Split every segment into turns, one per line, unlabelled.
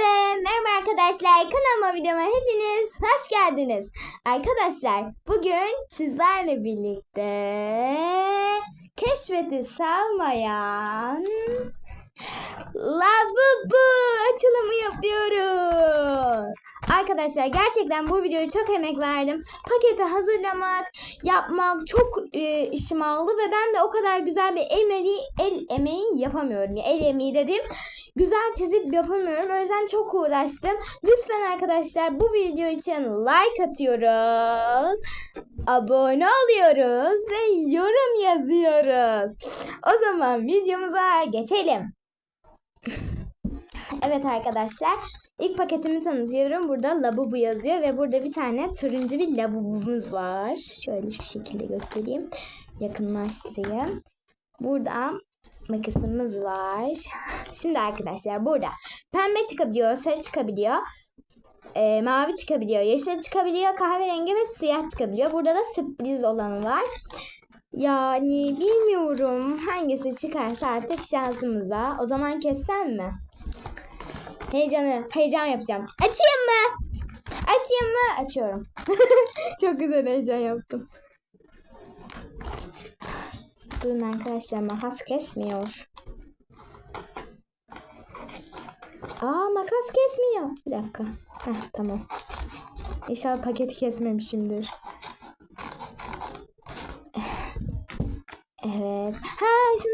Hepinize merhaba arkadaşlar. Kanalıma videoma hepiniz hoş geldiniz. Arkadaşlar bugün sizlerle birlikte keşfeti salmayan lavabo açılımı yapıyoruz. Arkadaşlar gerçekten bu videoyu çok emek verdim. Paketi hazırlamak, yapmak çok e, işim aldı ve ben de o kadar güzel bir emeği, el emeği yapamıyorum. Ya, el emeği dedim güzel çizip yapamıyorum. O yüzden çok uğraştım. Lütfen arkadaşlar bu video için like atıyoruz. Abone oluyoruz ve yorum yazıyoruz. O zaman videomuza geçelim. Evet arkadaşlar ilk paketimi tanıtıyorum. Burada labubu yazıyor ve burada bir tane turuncu bir labubumuz var. Şöyle şu şekilde göstereyim. Yakınlaştırayım. Burada makasımız var. Şimdi arkadaşlar burada pembe çıkabiliyor, sarı çıkabiliyor, e, mavi çıkabiliyor, yeşil çıkabiliyor, kahverengi ve siyah çıkabiliyor. Burada da sürpriz olanı var. Yani bilmiyorum hangisi çıkarsa artık şansımıza. O zaman kessen mi? Heyecanı, heyecan yapacağım. Açayım mı? Açayım mı? Açıyorum. Çok güzel heyecan yaptım. Durun arkadaşlar makas kesmiyor. Aa makas kesmiyor. Bir dakika. Heh tamam. İnşallah paketi kesmemişimdir. Evet. Ha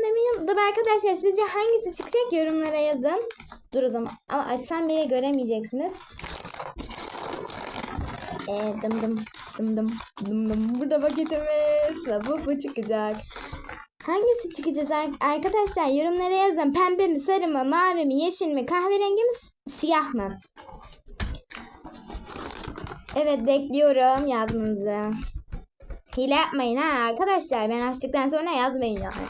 demeyi Dur arkadaşlar sizce hangisi çıkacak yorumlara yazın. Dur o zaman. Ama açsam bile göremeyeceksiniz. Ee, dım dım dım dım dım dım. Burada paketimiz. Bu çıkacak. Hangisi çıkacak arkadaşlar yorumlara yazın. Pembe mi, sarı mı, mavi mi, yeşil mi, kahverengi mi, siyah mı? Evet bekliyorum yazmanızı. Hile yapmayın ha arkadaşlar. Ben açtıktan sonra yazmayın yani.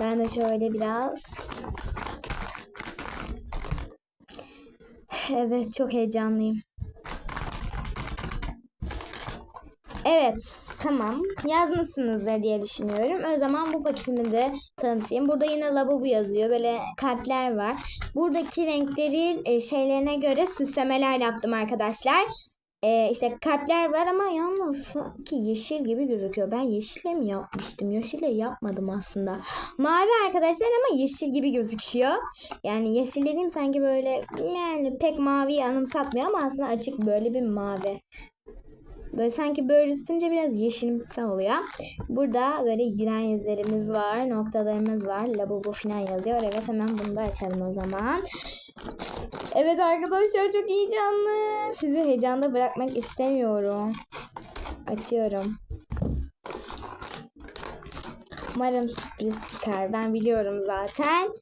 Ben de şöyle biraz. Evet çok heyecanlıyım. Evet tamam yazmışsınızdır diye düşünüyorum. O zaman bu paketimi de tanıtayım. Burada yine lavabo yazıyor. Böyle kalpler var. Buradaki renkleri e, şeylerine göre süslemeler yaptım arkadaşlar. E, işte kalpler var ama yalnız sanki yeşil gibi gözüküyor. Ben yeşille mi yapmıştım? Yeşille yapmadım aslında. Mavi arkadaşlar ama yeşil gibi gözüküyor. Yani yeşil dediğim sanki böyle yani pek mavi anımsatmıyor ama aslında açık böyle bir mavi. Böyle sanki böyle tutunca biraz yeşilimsi oluyor. Burada böyle giren yüzlerimiz var. Noktalarımız var. Labubu falan yazıyor. Evet hemen bunu da açalım o zaman. Evet arkadaşlar çok heyecanlı. Sizi heyecanda bırakmak istemiyorum. Açıyorum. Umarım sürpriz çıkar. Ben biliyorum zaten.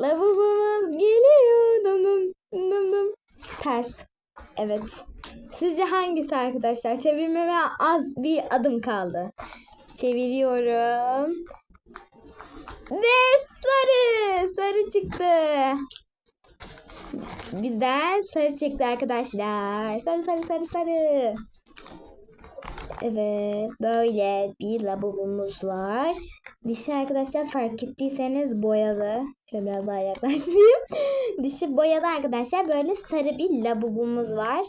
Lavabomuz geliyor. Dım dım dım dım. Ters. Evet. Sizce hangisi arkadaşlar? Çevirmeme az bir adım kaldı. Çeviriyorum. Ve sarı. Sarı çıktı. Bizden sarı çıktı arkadaşlar. Sarı sarı sarı sarı. Evet böyle bir labubumuz var. Dişi arkadaşlar fark ettiyseniz boyalı. Şöyle biraz daha yaklaşayım. Dişi boyalı arkadaşlar böyle sarı bir labubumuz var.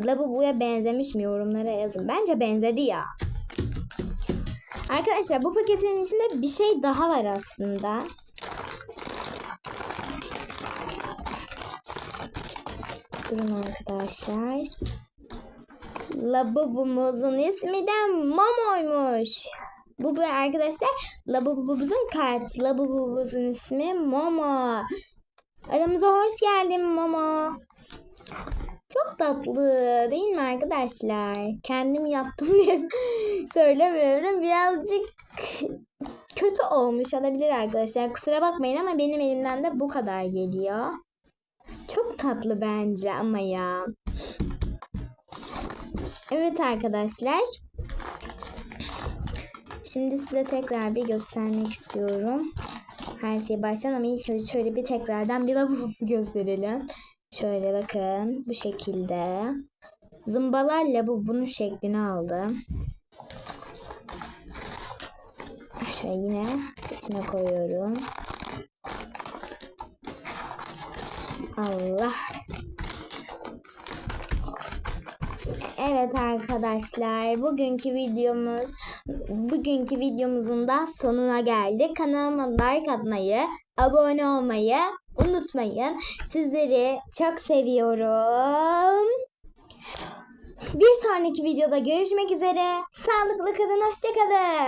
Labubuya benzemiş mi yorumlara yazın. Bence benzedi ya. Arkadaşlar bu paketin içinde bir şey daha var aslında. Durun arkadaşlar. Labubumuzun ismi de Momo'ymuş. Bu bu arkadaşlar Labubumuzun kartı. Labubumuzun ismi Momo. Aramıza hoş geldin Momo. Çok tatlı değil mi arkadaşlar? Kendim yaptım diye söylemiyorum. Birazcık kötü olmuş olabilir arkadaşlar. Kusura bakmayın ama benim elimden de bu kadar geliyor. Çok tatlı bence ama ya. Evet arkadaşlar. Şimdi size tekrar bir göstermek istiyorum. Her şey baştan ama ilk şöyle bir tekrardan bir lavabo gösterelim. Şöyle bakın bu şekilde. Zımbalarla bu bunun şeklini aldı. Şöyle yine içine koyuyorum. Allah. Evet arkadaşlar, bugünkü videomuz bugünkü videomuzun da sonuna geldik. Kanalıma like atmayı, abone olmayı unutmayın. Sizleri çok seviyorum. Bir sonraki videoda görüşmek üzere. Sağlıklı kalın, hoşçakalın.